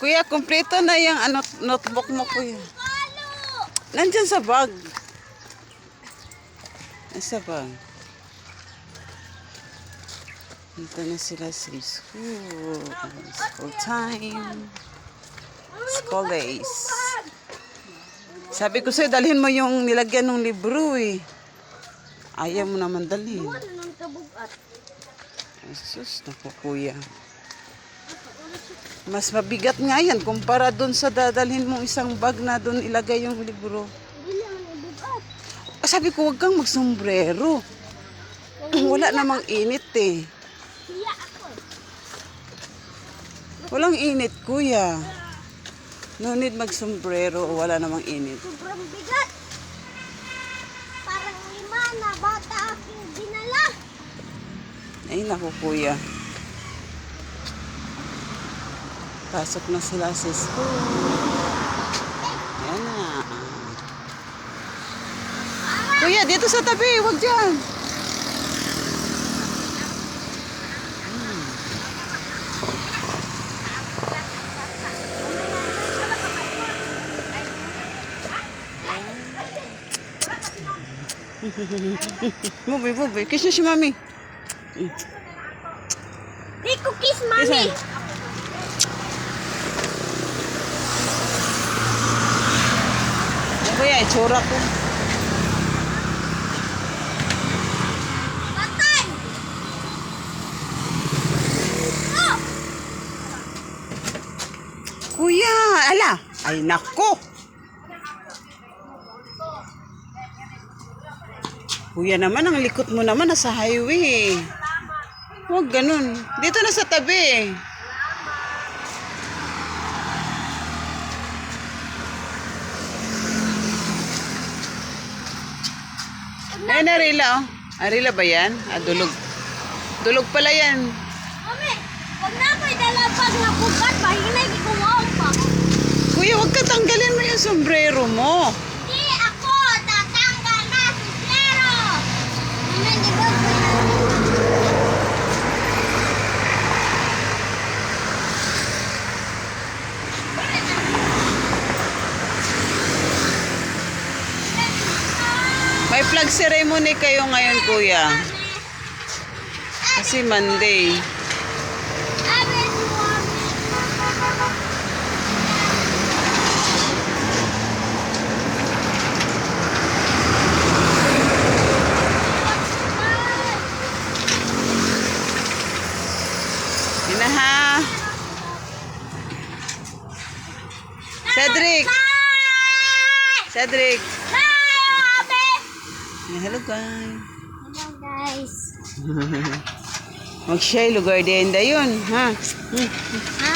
Kuya, kumpleto na yung ano, notebook mo, kuya. Nandyan sa bag. Nasa bag. Dito na sila sa school. School time. School days. Sabi ko sa'yo, dalhin mo yung nilagyan ng libro eh. Ayaw mo naman dalhin. Jesus, naku kuya. Mas mabigat nga yan kumpara dun sa dadalhin mong isang bag na dun ilagay yung libro. Ah, Sabi ko, huwag kang magsombrero. Wala namang init eh. Walang init, kuya. No need magsombrero, wala namang init. Sobrang bigat. Parang lima na bata aking dinala. Ay, naku, kuya. Pasok na sila sa school. Yan na. Kuya, dito sa tabi, huwag dyan. Move, move. Kiss niya si mami. Di ko kiss, Kiss mami. her. Ay, kuya, itsura ko. Oh! Kuya, ala. Ay, nako. Kuya naman, ang likot mo naman nasa highway. Huwag ganun. Dito na sa tabi. Ayun, Arila, oh. Arila ba yan? Ah, dulog. Dulog pala yan. Mami, pag na ako'y dalapag na bugat, mahinay di ko wow pa. Kuya, huwag ka tanggalin mo yung sombrero mo. Di ako tatanggal na si Zero. Mami, di ba May flag ceremony kayo ngayon, kuya. Kasi Monday. Yun ha. Cedric! Cedric! Abe! Hello, guys. Hello, guys. Mag-share lugar din da yun, ha? Ha?